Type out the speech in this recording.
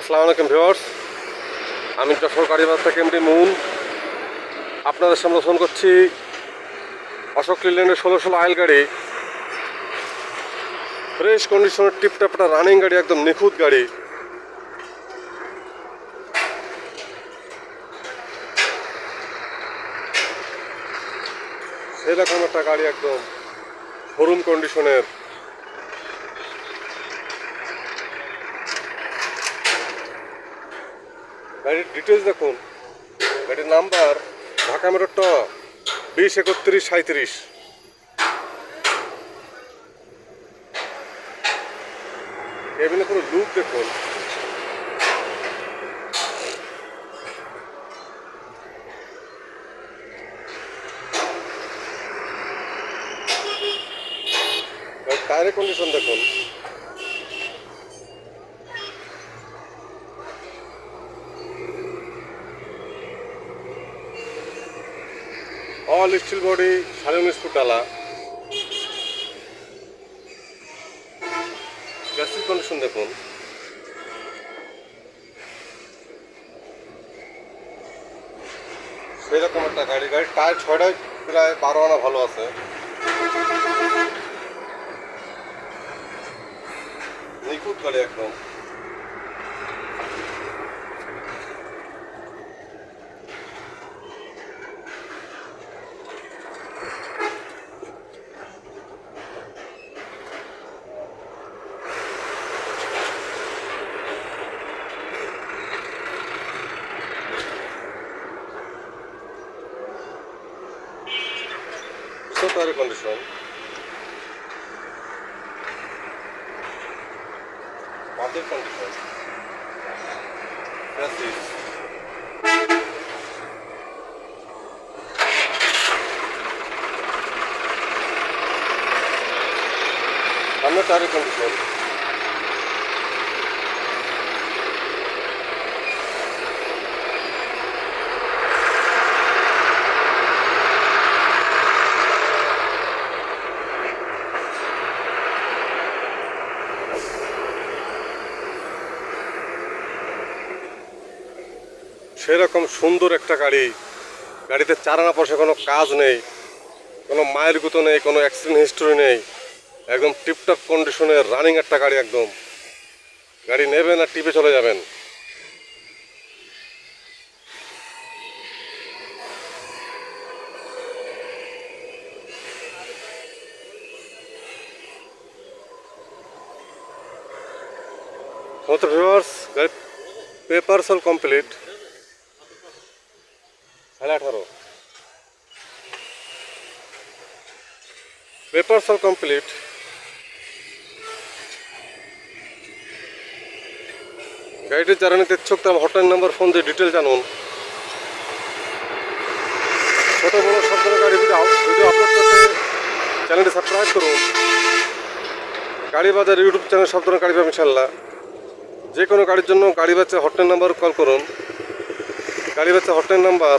আসসালামু আলাইকুম ভিউয়ার্স। আমি যশোর থেকে এমডি মুন। আপনাদের সামনে ফোন করছি অশোক লিল্যান্ডের ষোলো ষোলো আইল গাড়ি। ফ্রেশ কন্ডিশনের টিপটাপ একটা রানিং গাড়ি, একদম নিখুঁত গাড়ি। সেরকম একটা গাড়ি একদম শোরুম কন্ডিশনের গাড়ির ডিটেলস দেখুন। গাড়ির নাম্বার ঢাকা মেরোর ট বিশ, একত্রিশ সাঁত্রিশ কেবিনে কোনো লুক দেখুন। কন্ডিশন দেখুন। অল স্টিল বডি সাড়ে উনিশ ফুট ডালা গ্যাসের কন্ডিশন দেখুন। সেরকম একটা গাড়ি। গাড়ির টায়ার ছয়টায় প্রায় বারো আনা ভালো আছে। নিখুঁত গাড়ি একদম। Çok harika kondisyon. Madde kondisyon. Biraz değil. I'm not out of condition. সেরকম সুন্দর একটা গাড়ি। গাড়িতে চারানা পয়সা কোনো কাজ নেই, কোনো মায়ের গুতো নেই, কোনো অ্যাক্সিডেন্ট হিস্টোরি নেই, একদম টিপটপ কন্ডিশনের রানিং একটা গাড়ি একদম। গাড়ি নেবেন আর টিপে চলে যাবেন। গাড়ি পেপারস অল কমপ্লিট সাড়ে আঠারো। পেপারস অল কমপ্লিট গাড়িটি নিতে ইচ্ছুক, তার হটলাইন নাম্বার ফোন দিয়ে ডিটেল জানুন। ছোটো বড়ো সব ধরনের গাড়ি ভিডিও আপলোড করতে চ্যানেলটি সাবস্ক্রাইব করুন। গাড়ি বাজার ইউটিউব চ্যানেল সব ধরনের গাড়ি পাবেন ইনশাল্লাহ যে কোনো গাড়ির জন্য গাড়ি বাচ্চা হটলাইন নাম্বার কল করুন। গাড়ি বাচ্চা hotline number